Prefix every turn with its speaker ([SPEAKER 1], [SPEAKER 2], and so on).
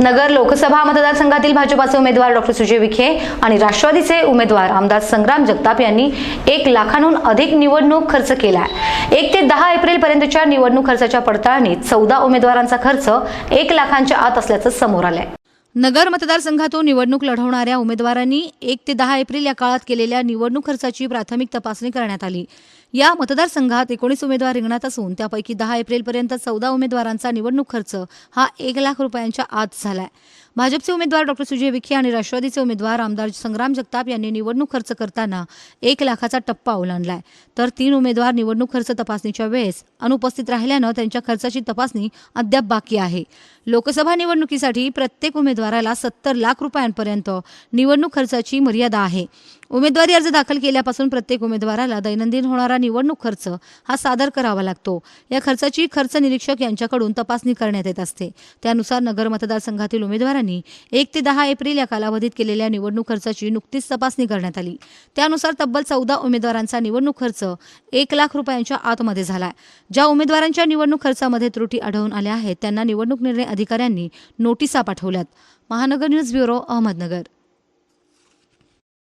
[SPEAKER 1] नगर लोकसभा मतदारसंघातील भाजपाचे उमेदवार डॉक्टर सुजय विखे आणि राष्ट्रवादीचे उमेदवार आमदार संग्राम जगताप यांनी एक लाखांहून अधिक निवडणूक खर्च केला आहे. एक ते दहा एप्रिल पर्यंतच्या निवडणूक खर्चाच्या पडताळणीत चौदा उमेदवारांचा खर्च एक लाखांच्या आत असल्याचं समोर आलंय. नगर मतदारसंघातून निवडणूक लढवणाऱ्या उमेदवारांनी एक ते दहा एप्रिल या काळात केलेल्या निवडणूक खर्चाची प्राथमिक तपासणी करण्यात आली. या मतदारसंघात एकोणीस उमेदवार रिंगणात असून त्यापैकी दहा एप्रिलपर्यंत चौदा उमेदवारांचा निवडणूक खर्च हा एक लाख रुपयांच्या आत झालाय. भाजपचे उमेदवार डॉक्टर सुजय विखे आणि राष्ट्रवादीचे उमेदवार आमदार संग्राम जगताप यांनी निवडणूक खर्च करताना एक लाखाचा टप्पा ओलांडलाय. तर तीन उमेदवार निवडणूक खर्च तपासणीच्या वेळेस अनुपस्थित राहिल्यानं त्यांच्या खर्चाची तपासणी अद्याप बाकी आहे. लोकसभा निवडणुकीसाठी प्रत्येक उमेदवार उमेदवाराला सत्तर लाख रुपयांपर्यंत निवडणूक खर्चाची मर्यादा आहे. उमेदवारी अर्ज दाखल केल्यापासून प्रत्येक उमेदवाराला दैनंदिन होणारा निवडणूक खर्च हा सादर करावा लागतो. या खर्चाची खर्च निरीक्षक यांच्याकडून तपासणी करण्यात येत असते. त्यानुसार नगर मतदारसंघातील उमेदवारांनी एक ते दहा एप्रिल या कालावधीत केलेल्या निवडणूक खर्चाची नुकतीच तपासणी करण्यात आली. त्यानुसार तब्बल चौदा उमेदवारांचा निवडणूक खर्च एक लाख रुपयांच्या आतमध्ये झालाय ज्या उमेदवारांच्या निवडणूक खर्चामध्ये त्रुटी आढळून आल्या आहेत त्यांना निवडणूक निर्णय अधिकाऱ्यांनी नोटिसा पाठवल्यात. महानगर न्यूज ब्युरो अहमदनगर.